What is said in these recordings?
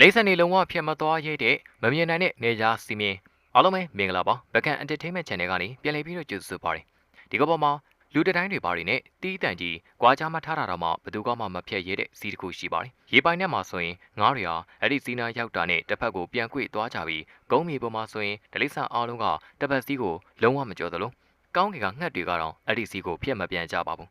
လိမ့်စံနေလုံးဝဖြစ်မသွားရတဲ့မမြင်နိုင်တဲ့နေရာစီမင်းအားလုံးပဲမင်္ဂလာပါဘကန် Entertainment Channel ကနေပြန်လည်ပြီးတော့ကြိုဆိုပါရစေဒီကပေါ်မှာလူတတိုင်းတွေပါတွေနဲ့တီးတန်ကြီးကြွားကြမထားတာတော့မှဘယ်သူကမှမဖြတ်ရဲတဲ့စီးတစ်ခုရှိပါတယ်ရေပိုင်ထဲမှာဆိုရင်ငားတွေဟာအဲ့ဒီစီးနာရောက်တာနဲ့တစ်ဖက်ကိုပြန်ကွေ့သွားကြပြီးဂုံးမြေပေါ်မှာဆိုရင်ဒလိဆန်အားလုံးကတစ်ဖက်စီးကိုလုံးဝမကြော်သလိုကောင်းကင်ကငှက်တွေကတော့အဲ့ဒီစီးကိုဖျက်မပြန်ကြပါဘူး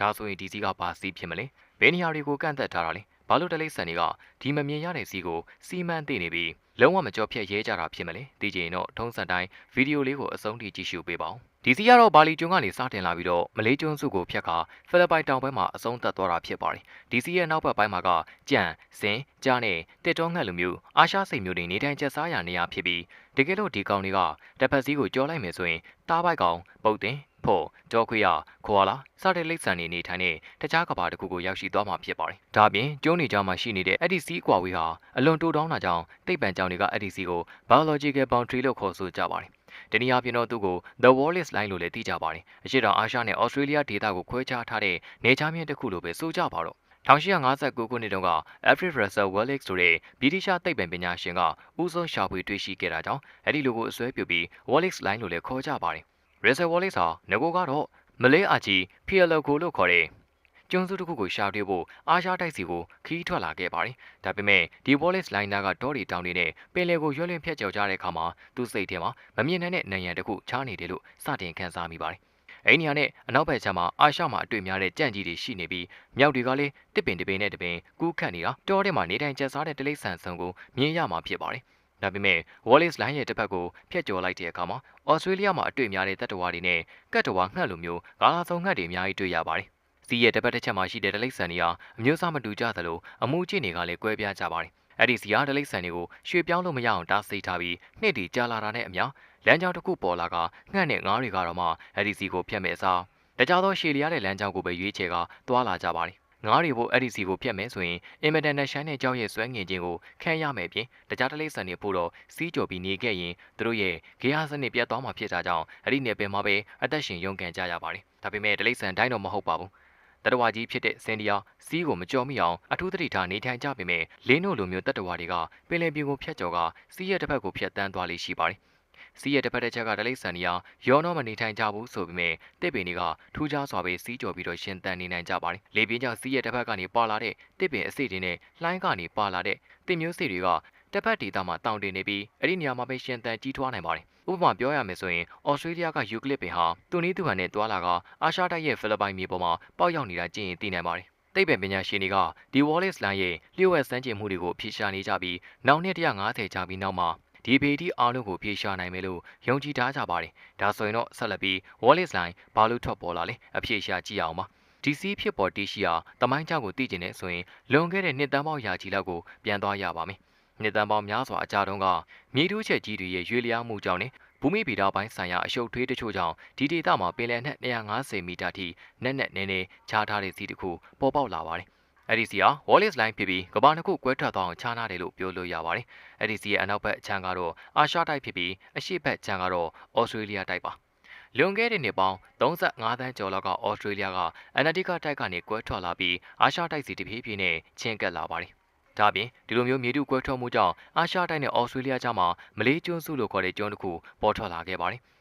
ဒါဆိုရင်ဒီစီးကဘာစီးဖြစ်မလဲဘယ်နေရာတွေကိုကန့်သက်ထားတာလဲ ဘာလို့ဒလိဆန်တွေကဒီမမြင်ရတဲ့စီးကိုစီမံသိနေပြီးလုံးဝမကြော်ဖြတ်ရဲကြတာဖြစ်မလဲသိကြရင်တော့ထုံးစံတိုင်းဗီဒီယိုလေးကိုအဆုံးထိကြည့်ရှုပေးပါဦးဒီစီကတော့ဘာလီကျွန်းကနေစတင်လာပြီးတော့မလေးကျွန်းစုကိုဖြတ်ခါဖိလစ်ပိုင်တောင်ဘက်မှာအဆုံးသတ်သွားတာဖြစ်ပါတယ်ဒီစီရဲ့နောက်ဘက်ပိုင်းမှာကကြံစင်ကြားနဲ့တစ်တောငှက်လိုမျိုးအာရှစိတ်မျိုးတွေနေတိုင်းကျက်စားရနေရဖြစ်ပြီးတကယ်လို့ဒီကောင်တွေကတစ်ဖက်စီးကိုကြောလိုက်မယ်ဆိုရင်တားပိုက်ကောင်ပုတ်တင် ဖို့ကြောခွေရခွာလာစတဲ့လိပ်ဆန်နေနေထိုင်တဲ့တခြားကဘာတစ်ခုကိုရောက်ရှိသွားမှာဖြစ်ပါတယ်။ဒါအပြင်ကျုံးနေကြမှာရှိနေတဲ့အဲ့ဒီစီးကွာဝေးဟာအလွန်တိုးတောင်းတာကြောင့်တိတ်ပံကြောင်တွေကအဲ့ဒီစီးကို biological boundary လို့ခေါ်ဆိုကြပါတယ်။တနည်းအားဖြင့်တော့သူ့ကို the Wallace line လို့လည်းသိကြပါတယ်။အရှိတောင်အာရှနဲ့ Australia ဒေသကိုခွဲခြားထားတဲ့နေချားမြင့်တစ်ခုလို့ပဲဆိုကြပါတော့။1859ခုနှစ်တုန်းက Alfred Russel Wallace ဆိုတဲ့ဗြိတိရှသိပ္ပံပညာရှင်ကဦးဆုံးရှာဖွေတွေ့ရှိခဲ့တာကြောင့်အဲ့ဒီလိုကိုအစွဲပြုပြီး Wallace line လို့လည်းခေါ်ကြပါတယ်။ Russel Wallace ဟာငကိုကတော့မလေးအာကြီး PLO ကိုလို့ခေါ်တဲ့ကျွန်းစုတစ်ခုကိုရှာတွေ့ဖို့အာရှတိုက်စီကိုခီးထွက်လာခဲ့ပါတယ်။ဒါပေမဲ့ဒီ Wallace Liner ကတောတွေတောင်တွေနဲ့ပင်လယ်ကိုရွှဲလင်းဖြတ်ကျော်ကြတဲ့အခါမှာသူ့စိတ်ထဲမှာမမြင်နိုင်တဲ့နံရံတစ်ခုချားနေတယ်လို့စတင်ခန်းစားမိပါတယ်။အိန္ဒိယနဲ့အနောက်ဘက်ခြမ်းမှာအာရှမှာအတွေ့များတဲ့ကြံ့ကြီးတွေရှိနေပြီးမြောက်တွေကလည်းတစ်ပင်တစ်ပင်နဲ့တစ်ပင်ကူးခတ်နေတာတောထဲမှာနေတိုင်းကျက်စားတဲ့တလိษံဆုံကိုမြင်ရမှာဖြစ်ပါတယ်။ ဒါပေမဲ့ Wallace Line ရဲ့တစ်ဖက်ကိုဖျက်ကျော်လိုက်တဲ့အခါမှာဩစတြေးလျမှာအတွေ့များတဲ့တပ်တော်ဝါတွေနဲ့ကတ်တော်ဝါငှက်လိုမျိုးဂါလာဆုံငှက်တွေအများကြီးတွေ့ရပါတယ်။စီးရဲ့တစ်ပတ်တစ်ချက်မှာရှိတဲ့ဒလိษံတွေဟာအမျိုးအစားမတူကြသလိုအမှုကျင့်တွေကလည်းကွဲပြားကြပါတယ်။အဲ့ဒီစီဟာဒလိษံတွေကိုရွှေ့ပြောင်းလို့မရအောင်တားဆီးထားပြီးနှစ်တီကြာလာတာနဲ့အမျှလမ်းကြောင်းတစ်ခုပေါ်လာကငှက်နဲ့ငါးတွေကတော့မှအဲ့ဒီစီကိုဖျက်မဲ့အစားတကြသောရှည်လျားတဲ့လမ်းကြောင်းကိုပဲရွေးချယ်ကတွာလာကြပါတယ်။ ငါးတွေဖို့အဲ့ဒီစီကိုဖျက်မယ်ဆိုရင်အင်မတန်နဲ့ရှိုင်းတဲ့ကြောက်ရဲ့ဆွဲငင်ခြင်းကိုခံရမယ်ပြင်တခြားတလိษံတွေဖို့တော့စီးကြော်ပြီးနေခဲ့ရင်သူတို့ရဲ့ဂေဟာစနစ်ပြတ်သွားမှာဖြစ်တာကြောင့်အဲ့ဒီနယ်ပယ်မှာပဲအသက်ရှင်ရုန်းကန်ကြရပါတယ်။ဒါပေမဲ့တလိษံတိုင်းတော့မဟုတ်ပါဘူး။တတဝါကြီးဖြစ်တဲ့စင်ဒီယာစီးကိုမကြော်မိအောင်အထူးသတိထားနေထိုင်ကြပေမဲ့လင်းတို့လိုမျိုးတတဝါတွေကပင်လယ်ပြင်ကိုဖျက်ကျော်ကစီးရဲ့တစ်ဖက်ကိုဖျက်တန်းသွားလိမ့်ရှိပါတယ်။ စီးရဲ့တစ်ဖက်တစ်ချက်ကဒလိษံနီယာရောတော့မနေထိုင်ကြဘူးဆိုပေမဲ့တစ်ပင်တွေကထူးခြားစွာပဲစီးကြော်ပြီးတော့ရှင်တန်နေနိုင်ကြပါတယ်။လေပြင်းကြောင့်စီးရဲ့တစ်ဖက်ကနေပါလာတဲ့တစ်ပင်အစိတွေနဲ့လှိုင်းကနေပါလာတဲ့တစ်မျိုးစိတွေကတစ်ဖက်ဒေသမှာတောင်တင်နေပြီးအဲ့ဒီနေရာမှာပဲရှင်တန်ကြီးထွားနိုင်ပါတယ်။ဥပမာပြောရမယ်ဆိုရင်ဩစတြေးလျကယူကလစ်ပင်ဟာသူနည်းသူဟန်နဲ့တွာလာကအာရှတိုက်ရဲ့ဖိလစ်ပိုင်မြေပေါ်မှာပေါက်ရောက်နေတာကြည့်ရင်သိနိုင်ပါတယ်။တိတ်ပင်ပညာရှင်တွေကဒီ Wallace Line ရဲ့လျှို့ဝှက်စမ်းကြင်မှုတွေကိုအဖြေရှာနေကြပြီးနောက်နှစ်150ကြာပြီးနောက်မှာ ဒီပေတီအားလုံးကိုပြေရှာနိုင်မယ်လို့ယုံကြည်ထားကြပါတယ်။ဒါဆိုရင်တော့ဆက်လက်ပြီး Wallace Line ဘာလို့ထွက်ပေါ်လာလဲအဖြေရှာကြည့်အောင်ပါ။ DC ဖြစ်ပေါ်တည်ရှိရာတမိုင်းကြောက်ကိုသိကျင်နေဆိုရင်လွန်ခဲ့တဲ့နှစ်တန်းပေါင်းရာကြီးလောက်ကိုပြန်သွားရပါမယ်။နှစ်တန်းပေါင်းများစွာအကြတုံးကမြေတူးချက်ကြီးတွေရဲ့ရွေလျားမှုကြောင့်နဲ့ဘူမိဗီဒပိုင်းဆိုင်ရာအရှုပ်ထွေးတချို့ကြောင့်ဒီဒေသမှာပင်လယ်နက်250မီတာထိနက်နက်နဲနဲခြားထားတဲ့စီးတစ်ခုပေါ်ပေါက်လာပါတယ်။ အဲ့ဒီစီဟာ Wallace Line ဖြစ်ပြီးကဘာနှစ်ခုကွဲထွက်သွားအောင်ခြားနာတယ်လို့ပြောလို့ရပါတယ်။အဲ့ဒီစီရဲ့အနောက်ဘက်အခြမ်းကတော့အာရှတိုက်ဖြစ်ပြီးအရှေ့ဘက်ခြမ်းကတော့ဩစတြေးလျတိုက်ပါ။လွန်ခဲ့တဲ့နှစ်ပေါင်း35တန်းကျော်လောက်ကဩစတြေးလျကအန်တာတိကတိုက်ကနေကွဲထွက်လာပြီးအာရှတိုက်စီတဖြည်းဖြည်းနဲ့ချင်းကပ်လာပါတယ်။ဒါပြင်ဒီလိုမျိုးမြေတူကွဲထွက်မှုကြောင့်အာရှတိုက်နဲ့ဩစတြေးလျကြားမှာမလေးကျွန်းစုလို့ခေါ်တဲ့ကျွန်းတစ်ခုပေါ်ထွက်လာခဲ့ပါတယ်။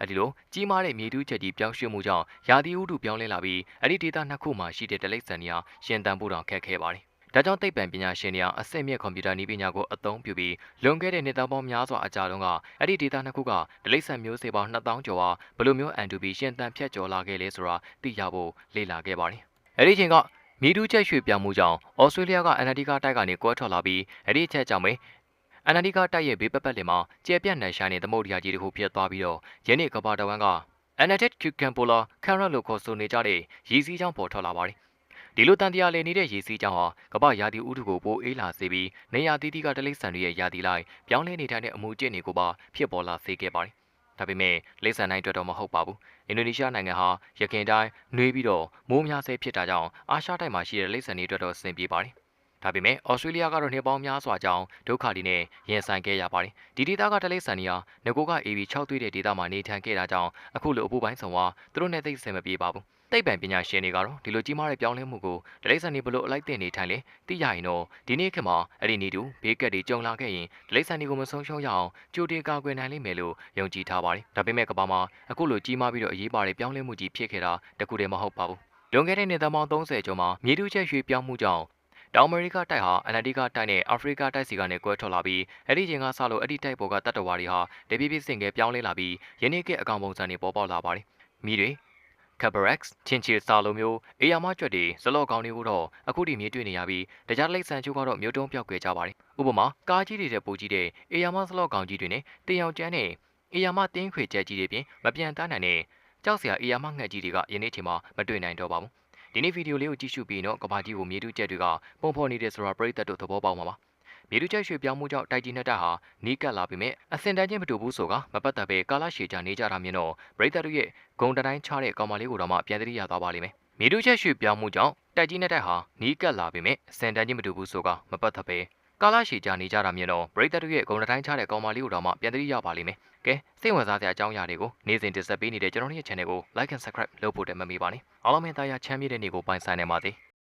အဲဒီလိုကြီးမားတဲ့မြေတူးချက်ကြီးပြောင်းရွှေ့မှုကြောင့်ရာသီဥတုပြောင်းလဲလာပြီးအဲ့ဒီဒေသနှစ်ခုမှာရှိတဲ့တလိပ်စံတွေဟာရှင်သန်ဖို့တောင်ခက်ခဲပါတယ်။ဒါကြောင့်သိပ္ပံပညာရှင်တွေဟာအစစ်မြစ်ကွန်ပျူတာနည်းပညာကိုအသုံးပြုပြီးလွန်ခဲ့တဲ့နှစ်သားပေါင်းများစွာအကြာတုန်းကအဲ့ဒီဒေတာနှစ်ခုကဒလိမ့်ဆန်မျိုးစေ့ပေါင်း2000ကျော်ဟာဘယ်လိုမျိုးအန်တူဘီရှင်တန်ဖြတ်ကျော်လာခဲ့လဲဆိုတာသိရဖို့လေ့လာခဲ့ပါတယ်။အဲ့ဒီချိန်ကမြေတူးချက်ရွှေ့ပြောင်းမှုကြောင့်ဩစတြေးလျကအန်တာတီကာတိုက်ကနေကွဲထွက်လာပြီးအဲ့ဒီအချက်ကြောင့်ပဲ အန္တာတိကတိုက်ရဲ့ဘေးပတ်ပတ်လည်မှာကျယ်ပြန့်နှံရှာနေသမုဒ္ဒရာကြီးတစ်ခုဖြစ်သွားပြီးတော့ယနေ့ကမ္ဘာတဝန်းက Anated Cucumbola Carrot လို့ခေါ်ဆိုနေကြတဲ့ရေစီးကြောင်းပေါ်ထွက်လာပါတယ်။ဒီလိုတန်တရားလည်နေတဲ့ရေစီးကြောင်းဟာကမ္ဘာရာသီဥတုကိုပိုအေးလာစေပြီးနေရာသီးသီးကတလိမ့်ဆန်တွေရဲ့ရာသီလိုက်ပြောင်းလဲနေတဲ့အမူအကျင့်တွေကိုပါဖြစ်ပေါ်လာစေခဲ့ပါတယ်။ဒါပေမဲ့လိမ့်ဆန်တိုင်းအတွက်တော့မဟုတ်ပါဘူး။အင်ဒိုနီးရှားနိုင်ငံဟာရခင်တိုင်းနှွေးပြီးတော့မိုးများဆဲဖြစ်တာကြောင့်အာရှတိုက်မှာရှိတဲ့လိမ့်ဆန်တွေအတွက်တော့အဆင်ပြေပါတယ်။ ဒါပေမဲ့ဩစတြေးလျကတော့နှစ်ပေါင်းများစွာကြောင်းဒုက္ခတွေနဲ့ရင်ဆိုင်ခဲ့ရပါတယ်။ဒီဒေသကတလိษံတွေဟာငကိုက AB 6သွေးတဲ့ဒေသမှာနေထိုင်ခဲ့တာကြောင့်အခုလိုအပူပိုင်းဆောင်ဟာသူတို့နဲ့သိပ်ဆင်မပြေပါဘူး။သိပ္ပံပညာရှင်တွေကတော့ဒီလိုကြီးမားတဲ့ပြောင်းလဲမှုကိုဒလိမ့်ဆန်တွေဘလို့အလိုက်တင်နေထိုင်လဲသိရရင်တော့ဒီနေ့ခေတ်မှာအဲ့ဒီနေတူဘေးကက်တွေကြုံလာခဲ့ရင်ဒလိမ့်ဆန်တွေကိုမဆုံးရှုံးရအောင်ကြိုတင်ကာကွယ်နိုင်လိမ့်မယ်လို့ယုံကြည်ထားပါတယ်ဒါပေမဲ့ကမ္ဘာမှာအခုလိုကြီးမားပြီးတော့အရေးပါတဲ့ပြောင်းလဲမှုကြီးဖြစ်ခဲ့တာတကူတည်းမဟုတ်ပါဘူးလွန်ခဲ့တဲ့နှစ်သက်ပေါင်း30ကျော်မှာမြေတူးချက်ရွှေ့ပြောင်းမှုကြောင့် တောင်အမေရိကတိုက်ဟာအန်တာတိကတိုက်နဲ့အာဖရိကတိုက်စီကနေကွဲထွက်လာပြီးအဲ့ဒီချိန်ကစလို့အဲ့ဒီတိုက်ပေါ်ကတတ္တဝါတွေဟာတပြေးပြေးစင်ကဲပြောင်းလဲလာပြီးယနေ့ခေတ်အကောင်ပုံစံတွေပေါ်ပေါက်လာပါတယ်မိတွေ Cabarex ချင်းချီစာလိုမျိုးအေယာမကျွတ်တွေဇလော့ကောင်းတွေကိုတော့အခုထိမြေတွေ့နေရပြီးတရားလိမ့်ဆန်ချိုးကတော့မြို့တုံးပြောက်ွယ်ကြပါတယ်။ဥပမာကားကြီးတွေတဲ့ပိုကြီးတဲ့အေယာမဇလော့ကောင်းကြီးတွေနဲ့တင်ယောင်ကျန်းနဲ့အေယာမတင်းခွေကျက်ကြီးတွေပြင်မပြန်တန်းနိုင်တဲ့ကြောက်စရာအေယာမငှက်ကြီးတွေကယနေ့ချိန်မှာမတွေ့နိုင်တော့ပါဘူး။ ဒီနေ့ဗီဒီယိုလေးကိုကြည့်ရှုပြီးတော့ကဘာကြီးကိုမြေတူးကျက်တွေကပုံဖော်နေတယ်ဆိုတာပရိသတ်တို့သဘောပေါက်မှာပါ။မြေတူးကျက်ရွှေပြောင်းမှုကြောင့်တိုက်ကြီးနှစ်တက်ဟာနီးကပ်လာပြီးမြဲအစင်တန်းချင်းမတူဘူးဆိုကမပတ်သက်ပဲကာလရှည်ကြနေကြတာမြင်တော့ပရိသတ်တို့ရဲ့ဂုံတတိုင်းချတဲ့ကောင်မလေးကိုတော့မှပြန်သတိရသွားပါလိမ့်မယ်။မြေတူးချက်ရွှေပြောင်းမှုကြောင့်တိုက်ကြီးနဲ့တိုက်ဟာနီးကပ်လာပြီမဲ့စင်တန်းချင်းမတူဘူးဆိုကမပတ်သက်ပဲ ကာလရှည်ကြနေကြတာမြင်တော့ပရိသတ်တို့ရဲ့ဂုံတတိုင်းချတဲ့ကောင်မလေးကိုတော့မှပြန်သတိရပါလိမ့်မယ်။ကဲစိတ်ဝင်စားစရာအကြောင်းအရာတွေကိုနေ့စဉ်တင်ဆက်ပေးနေတဲ့ကျွန်တော်တို့ရဲ့ channel ကို like and subscribe လုပ်ဖို့တမမေ့ပါနဲ့။အားလုံးပဲတာယာချမ်းမြေတဲ့နေ့ကိုပိုင်ဆိုင်နိုင်ပါစေ။